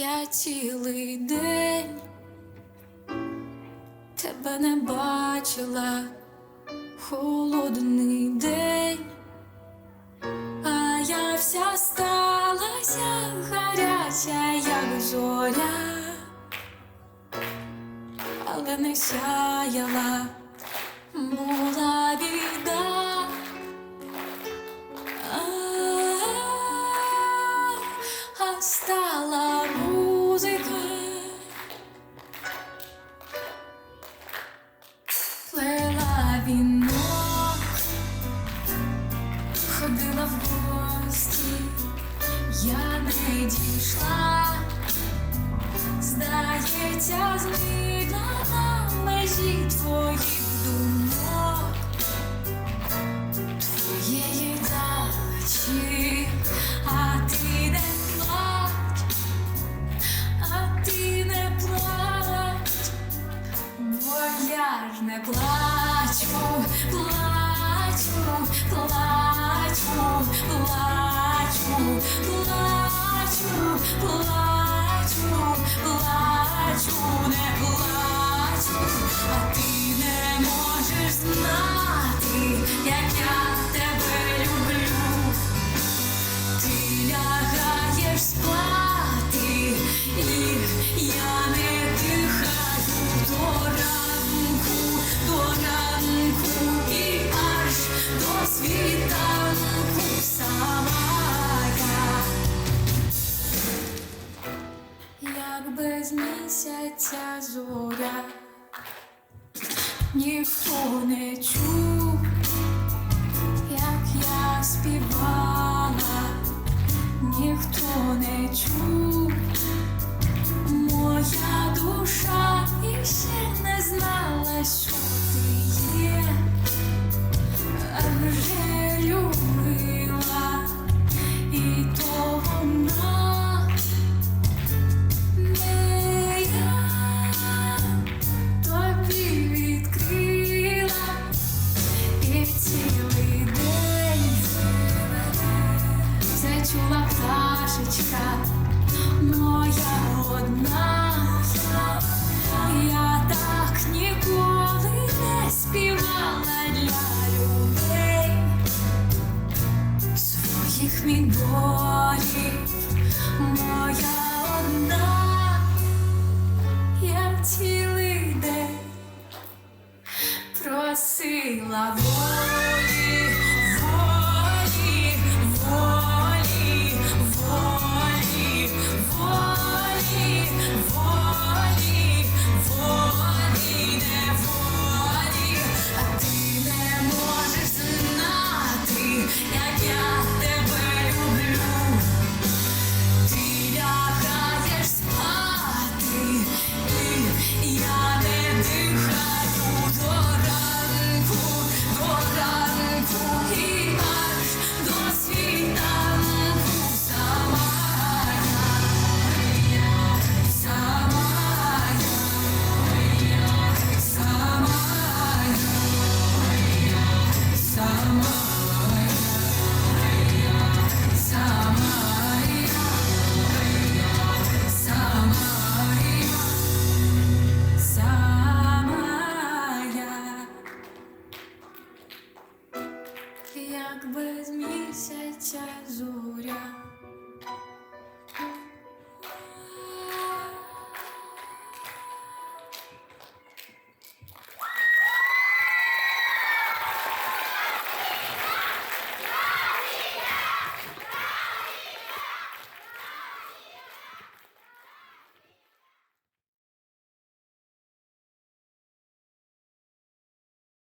я цілий день тебе не бачила холодний день, а я вся сталася гаряча, як зоря, але не сяяла. вінок, ходила в гості, я не дійшла, здається, зміна на межі твоїх дум. плачу, плачу, плачу, плачу, не плачу. місяця зоря, ніхто не чує. пташечка, моя одна, я так ніколи не співала для людей своїх мідолів, моя. світяться зоря.